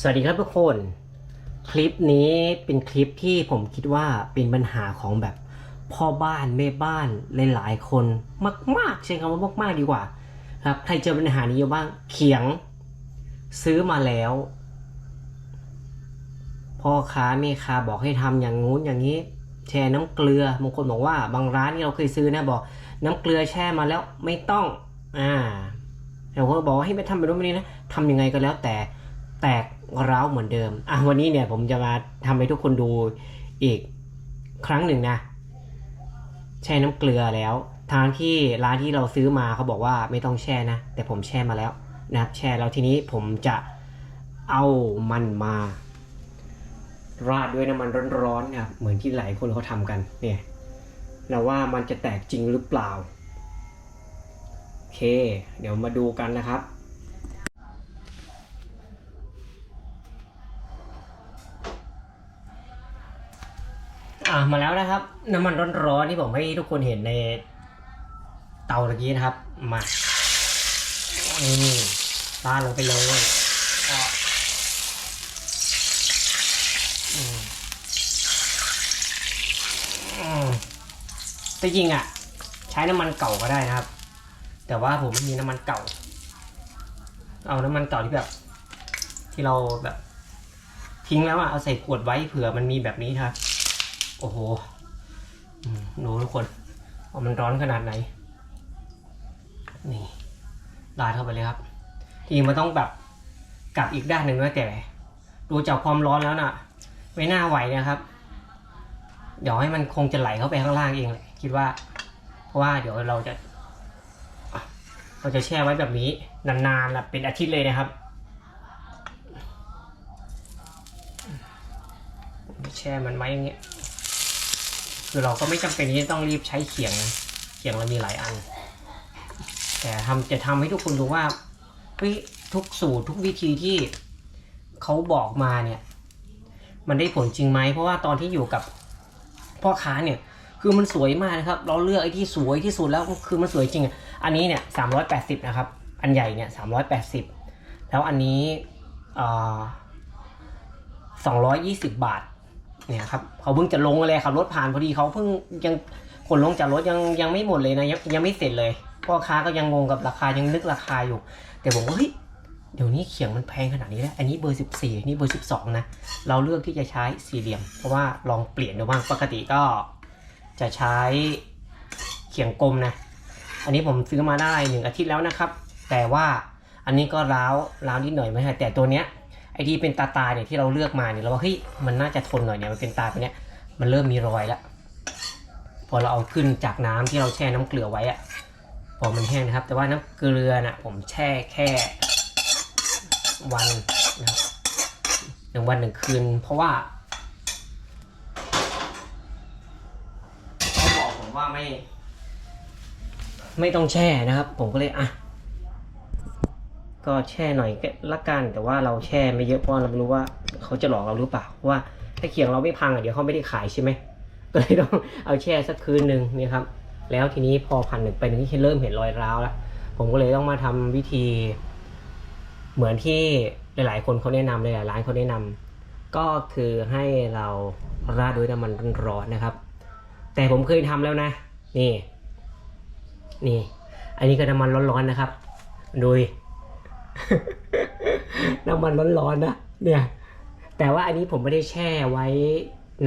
สวัสดีครับทุกคน คลิปนี้เป็นคลิปที่ผมคิดว่าเป็นปัญหาของแบบพ่อบ้านแม่บ้านหลายๆคนมาก ๆ ใช้คำว่ามากๆดีกว่า ครับ ใครเจอปัญหานี้อยู่บ้างเขียง ซื้อมาแล้วพ่อค้าแม่ค้าบอกให้ทำอย่างงู้นอย่างนี้ แช่น้ำเกลือบางคนบอกว่า บางร้านที่เราเคยซื้อนะบอก น้ำเกลือแช่มาแล้วไม่ต้อง อ่าเราก็บอกว่าให้ไปทำแบบนู้นแบบนี้นะทำยังไงก็แล้วแต่ แตกร้าวเหมือนเดิม อะวันนี้เนี่ยผมจะมาทำให้ทุกคนดูอีกครั้งหนึ่งนะ แช่น้ำเกลือแล้ว ทางที่ร้านที่เราซื้อมาเขาบอกว่าไม่ต้องแช่นะ แต่ผมแช่มาแล้วนะครับแช่แล้วทีนี้ผมจะเอามันมา ราดด้วยน้ำมันร้อนๆนะครับเหมือนที่หลายคนเขาทำกัน เนี่ยเราว่ามันจะแตกจริงหรือเปล่า โอเค เดี๋ยวมาดูกันนะครับ อ่ามาแล้วนะครับ น้ำมันร้อนๆที่ผมให้ทุกคนเห็นในเตาตะกี้นะครับ มานี่ราดลงไปเลยก็แต่จริงอะ ใช้น้ำมันเก่าก็ได้นะครับ แต่ว่าผมไม่มีน้ำมันเก่า เอาน้ำมันเก่าที่แบบ ที่เราแบบทิ้งแล้วอะเอาใส่ขวดไว้เผื่อมันมีแบบนี้ครับ โอ้โหดูทุกคนว่ามันร้อนขนาดไหน นี่ราดเข้าไปเลยครับ ทีมันต้องแบบกลับอีกด้านหนึ่งด้วยแต่ ดูจากความร้อนแล้วน่ะ ไม่น่าไหวนะครับ เดี๋ยวให้มันคงจะไหลเข้าไปข้างล่างเองแหละคิดว่า เพราะว่าเดี๋ยวเราจะ เราจะแช่ไว้แบบนี้นานๆนะเป็นอาทิตย์เลยนะครับ แช่มันไว้อย่างเงี้ย คือเราก็ไม่จำเป็นที่จะต้องรีบใช้เขียงเขียงเรามีหลายอัน แต่ทำจะทำให้ทุกคนดูว่าเฮ้ยทุกสูตรทุกวิธีที่เขาบอกมาเนี่ย มันได้ผลจริงไหมเพราะว่าตอนที่อยู่กับพ่อค้าเนี่ย คือมันสวยมากนะครับ เราเลือกไอ้ที่สวยที่สุดแล้วคือมันสวยจริง อันนี้เนี่ยสามร้อยแปดสิบนะครับ อันใหญ่เนี่ยสามร้อยแปดสิบแล้วอันนี้สองร้อยยี่สิบบาท เนี่ยครับเขาเพิ่งจะลงเลยขับรถผ่านพอดีเขาเพิ่งยังขนลงจากรถยังยังไม่หมดเลยนะยังยังไม่เสร็จเลยพ่อค้าก็ยังงงกับราคายังนึกราคาอยู่ แต่ผมว่าเฮ้ยเดี๋ยวนี้เขียงมันแพงขนาดนี้แล้ว อันนี้เบอร์สิบสี่นี่เบอร์สิบสองนะ เราเลือกที่จะใช้สี่เหลี่ยม เพราะว่าลองเปลี่ยนดูบ้างปกติก็จะใช้เขียงกลมนะ อันนี้ผมซื้อมาได้หนึ่งอาทิตย์แล้วนะครับ แต่ว่าอันนี้ก็ร้าวร้าวนิดหน่อยไม่ใช่แต่ตัวเนี้ย ที่เป็นตาตาเนี่ยที่เราเลือกมาเนี่ยเราว่าเฮ้ยมันน่าจะทนหน่อยเนี่ยมันเป็นตาไปเนี้ยมันเริ่มมีรอยแล้วพอเราเอาขึ้นจากน้ำที่เราแช่น้ำเกลือไว้อะพอมันแห้งนะครับ แต่ว่าน้ำเกลือน่ะผมแช่แค่วันนะครับหนึ่งวันหนึ่งคืน เพราะว่าเขาบอกผมว่าไม่ ไม่ต้องแช่นะครับ ผมก็เลยอะ ก็แช่หน่อยก็ละกันแต่ว่าเราแช่ไม่เยอะเพราะเราไม่รู้ว่าเขาจะหลอกเราหรือเปล่าว่าถ้าเขียงเราไม่พังอะเดี๋ยวเขาไม่ได้ขายใช่ไหมก็เลยต้องเอาแช่สักคืนหนึ่งนี่ครับแล้วทีนี้พอพันหนึ่งไปหนึ่งที่เริ่มเห็นรอยร้าวแล้วผมก็เลยต้องมาทำวิธี เหมือนที่หลาย ๆ คนเขาแนะนำหลายๆร้านเขาแนะนำก็คือให้เราราดด้วยน้ำมันร้อนๆนะครับ แต่ผมเคยทำแล้วนะ นี่ นี่ อันนี้ก็น้ำมันร้อนๆนะครับ ดู น้ำมันร้อนๆนะเนี่ย แต่ว่าอันนี้ผมไม่ได้แช่ไว้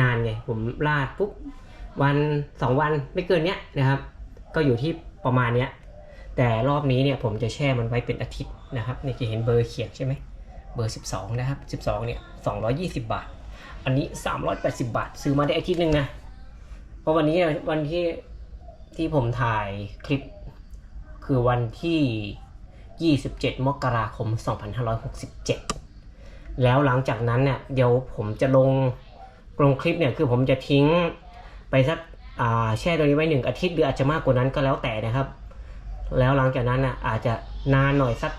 นานไงผมราดปุ๊บวันสองวันไม่เกินเนี้ยนะครับ ก็อยู่ที่ประมาณเนี้ย แต่รอบนี้เนี่ยผมจะแช่มันไว้เป็นอาทิตย์นะครับนี่จะเห็นเบอร์เขียนใช่ไหมเบอร์ 12 นะครับ 12 เนี่ย 220 บาท อันนี้ 380 บาท ซื้อมาได้อาทิตย์หนึ่งนะ เพราะวันนี้วันที่ที่ผมถ่ายคลิปคือวันที่ 27 มกราคม 2567 แล้วหลังจากนั้นเนี่ยเดี๋ยวผมจะลงลงคลิปเนี่ยคือผมจะทิ้งไปสักแช่ตัวนี้ไว้หนึ่งอาทิตย์หรืออาจจะมากกว่านั้นก็แล้วแต่นะครับ แล้วหลังจากนั้นน่ะอาจจะนานหน่อยสัก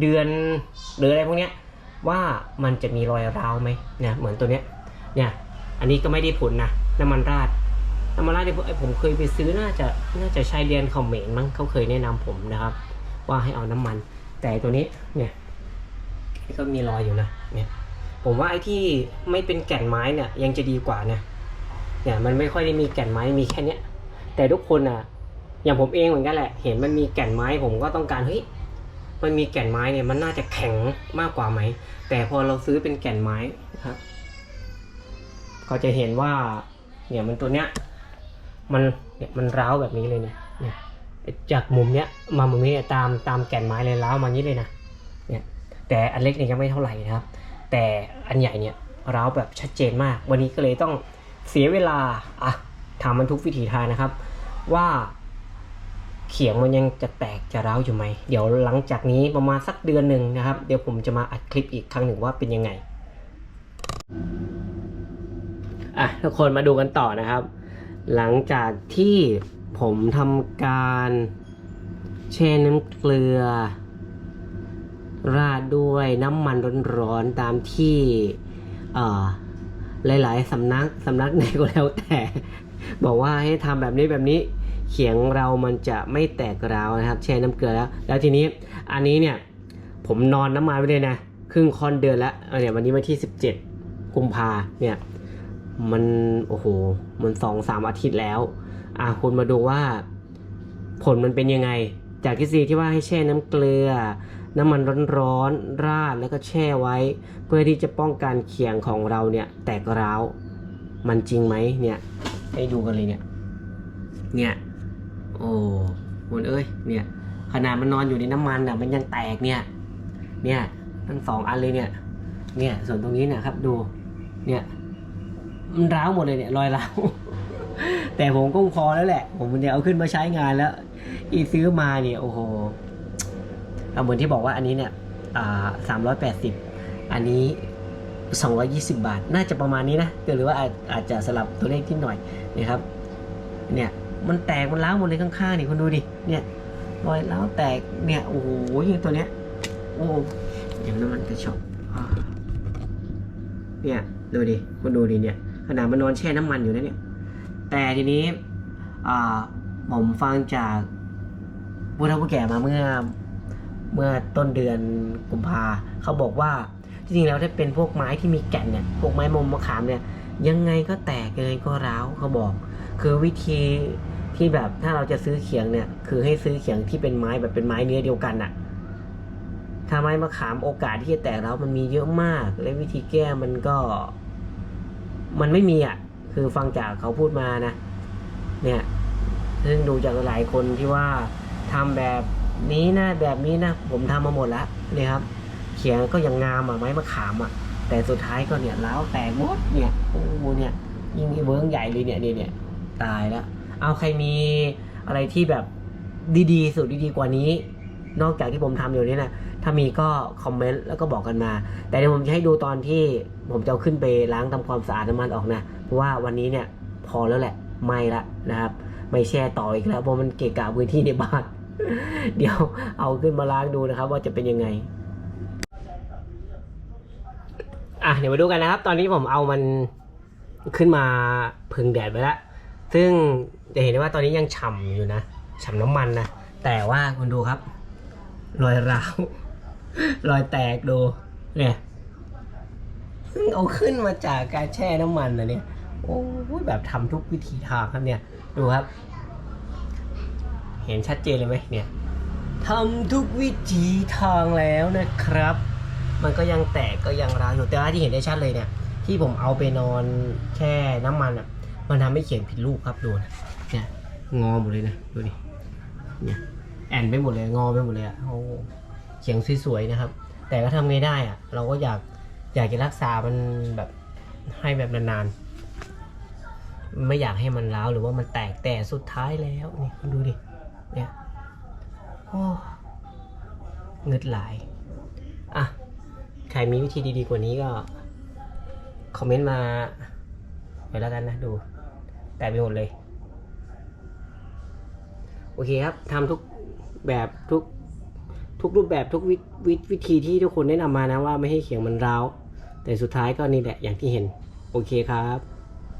เดือนหรืออะไรพวกเนี้ยว่ามันจะมีรอยร้าวไหมเนี่ยเหมือนตัวเนี้ยเนี่ยอันนี้ก็ไม่ได้ผลนะน้ำมันราดน้ำมันราดเนี่ยผมเคยไปซื้อน่าจะน่าจะใช้เรียนคอมเมนต์มั้งเขาเคยแนะนำผมนะครับ ว่าให้เอาน้ำมัน แต่ตัวนี้เนี่ยก็มีรอยอยู่นะเนี่ยผมว่าไอ้ที่ไม่เป็นแก่นไม้เนี่ยยังจะดีกว่านะเนี่ยมันไม่ค่อยได้มีแก่นไม้มีแค่เนี้ยแต่ทุกคนอะอย่างผมเองเหมือนกันแหละ เห็นมันมีแก่นไม้ผมก็ต้องการเฮ้ยมันมีแก่นไม้เนี่ยมันน่าจะแข็งมากกว่าไหม แต่พอเราซื้อเป็นแก่นไม้นะครับก็จะเห็นว่าเนี่ยมันตัวเนี้ยมันเนี่ยมันร้าวแบบนี้เลยเนี่ยเนี่ย จากมุมเนี้ยมามุมนี้เนี่ยตามตามแก่นไม้เลยร้าวมานี้เลยนะเนี่ยแต่อันเล็กเนี่ยยังไม่เท่าไหร่นะครับ แต่อันใหญ่เนี่ยร้าวแบบชัดเจนมาก วันนี้ก็เลยต้องเสียเวลาอะทำมันทุกวิถีทางนะครับ ว่าเขียงมันยังจะแตกจะร้าวอยู่ไหม เดี๋ยวหลังจากนี้ประมาณสักเดือนหนึ่งนะครับ เดี๋ยวผมจะมาอัดคลิปอีกครั้งหนึ่งว่าเป็นยังไง อะทุกคนมาดูกันต่อนะครับ หลังจากที่ ผมทำการแช่น้ำเกลือ ราดด้วยน้ำมันร้อนๆตามที่หลาย ๆสำนักสำนักไหนก็แล้วแต่ บอกว่าให้ทำแบบนี้แบบนี้ เขียงเรามันจะไม่แตกร้าวนะครับ แช่น้ำเกลือแล้ว แล้วทีนี้อันนี้เนี่ย ผมนอนน้ำมันไว้เลยนะ ครึ่งค่อนเดือนแล้วเอาเนี่ยวันนี้วันที่ 17กุมภาเนี่ย มันโอ้โหมันสองสามอาทิตย์แล้ว อะคุณมาดูว่า ผลมันเป็นยังไง จากที่ซีที่ว่าให้แช่น้ำเกลือ น้ำมันร้อนๆราดแล้วก็แช่ไว้ เพื่อที่จะป้องกันเขียงของเราเนี่ยแตกร้าวมันจริงไหมเนี่ยให้ดูกันเลยเนี่ย เนี่ย โอ้คุณเอ้ย เนี่ย ขนาดมันนอนอยู่ในน้ำมันอะ มันยังแตกเนี่ย เนี่ย ทั้งสองอันเลยเนี่ย เนี่ย ส่วนตรงนี้นี่ยครับ ดู เนี่ย มันร้าวหมดเลยเนี่ย รอยร้าว แต่ผมก็พอแล้วแหละ ผมจะเอาขึ้นมาใช้งานแล้ว อีซื้อมาเนี่ยโอ้โหเอาเหมือนที่บอกว่าอันนี้เนี่ยสามร้อยแปดสิบอันนี้สองร้อยี่สิบาท น่าจะประมาณนี้นะหรือว่าอาจอาจจะสลับตัวเลขที่หน่อยนะครับ เนี่ยมันแตกมันร้าวหมดเลยข้างๆนี่คุณดูดิ เนี่ยรอยร้าวแตก เนี่ยโอ้โหยังตัวเนี้ย โอ้ย่างน้ำมันกระชอกเนี่ยดูดิคุณดูดิเนี่ยขนาดมันนอนแช่น้ำมันอยู่นะเนี่ย แต่ทีนี้ผมฟังจากผู้เฒ่าผู้แก่มาเมื่อเมื่อต้นเดือนกุมภาเขาบอกว่าจริงๆแล้วถ้าเป็นพวกไม้ที่มีแก่นเนี่ยพวกไม้มมมะขามเนี่ยยังไงก็แตกยังไงก็ร้าวเขาบอก คือวิธีที่แบบถ้าเราจะซื้อเขียงเนี่ย คือให้ซื้อเขียงที่เป็นไม้แบบเป็นไม้เนื้อเดียวกันอะถ้าไม้มะขามโอกาสที่จะแตกร้วมันมีเยอะมาก และวิธีแก้มันก็ มันไม่มีอะ คือฟังจากเขาพูดมานะ เนี่ยซึ่งดูจากหลายคนที่ว่าทำแบบนี้นะแบบนี้นะ ผมทำมาหมดแล้วเนี่ยครับ เขียงก็ยังงามอะไม้มะขามอะ แต่สุดท้ายก็เนี่ยล้าวแตกหมดเนี่ยโอ้โหเนี่ยยิ่งไอ้เวิร์งใหญ่เลยเนี่ยเนี่ยเนี่ยตายแล้วเอาใครมีอะไรที่แบบดีๆ สุดดีๆกว่านี้ นอกจากที่ผมทำอยู่นี่นะถ้ามีก็คอมเมนต์แล้วก็บอกกันมา แต่เดี๋ยวผมจะให้ดูตอนที่ผมจะเอาขึ้นไปล้างทำความสะอาดน้ำมันออกนะเพราะว่าวันนี้เนี่ยพอแล้วแหละไม่ละนะครับ ไม่แช่ต่ออีกแล้วเพราะมันเกะกะพื้นที่ในบ้าน เดี๋ยวเอาขึ้นมาล้างดูนะครับ ว่าจะเป็นยังไงอะเดี๋ยวมาดูกันนะครับ ตอนนี้ผมเอามันขึ้นมาพึ่งแดดไปแล้วซึ่งจะเห็นได้ว่าตอนนี้ยังฉ่ำอยู่นะฉ่ำน้ำมันนะแต่ว่าคุณดูครับ รอยร้าว รอยแตกดู เนี่ยเพิ่งเอาขึ้นมาจากการแช่น้ำมันนะเนี่ย โอ้ยแบบทำทุกวิธีทางครับเนี่ย ดูครับ เห็นชัดเจนเลยไหมเนี่ยทำทุกวิธีทางแล้วนะครับ มันก็ยังแตกก็ยังร้าวอยู่ แต่ว่าที่เห็นได้ชัดเลยเนี่ย ที่ผมเอาไปนอนแช่น้ำมันอะ มันทำให้เขียนผิดรูปครับดูนะ เนี่ย งอหมดเลยนะ ดูดิเนี่ย อนไปหมดเลยงอไปหมดเลยอะโอ้เขียงสวยๆนะครับ แต่ก็ทำไงได้อะเราก็อยากอยากจะรักษามันแบบให้แบบนานๆ ไม่อยากให้มันร้าวหรือว่ามันแตกแต่สุดท้ายแล้วนี่คุณดูดิ เนี่ยโอ้เงึดหลายอะใครมีวิธีดีๆกว่านี้ก็ คอมเมนต์มาไปแล้วกันนะดู แต่ไปหมดเลย โอเคครับทำทุก แบบทุกทุกรูปแบบทุกวิวิวิธีที่ทุกคนแนะนำมานะว่าไม่ให้เขียงมันร้าวแต่สุดท้ายก็นี่แหละอย่างที่เห็น โอเคครับ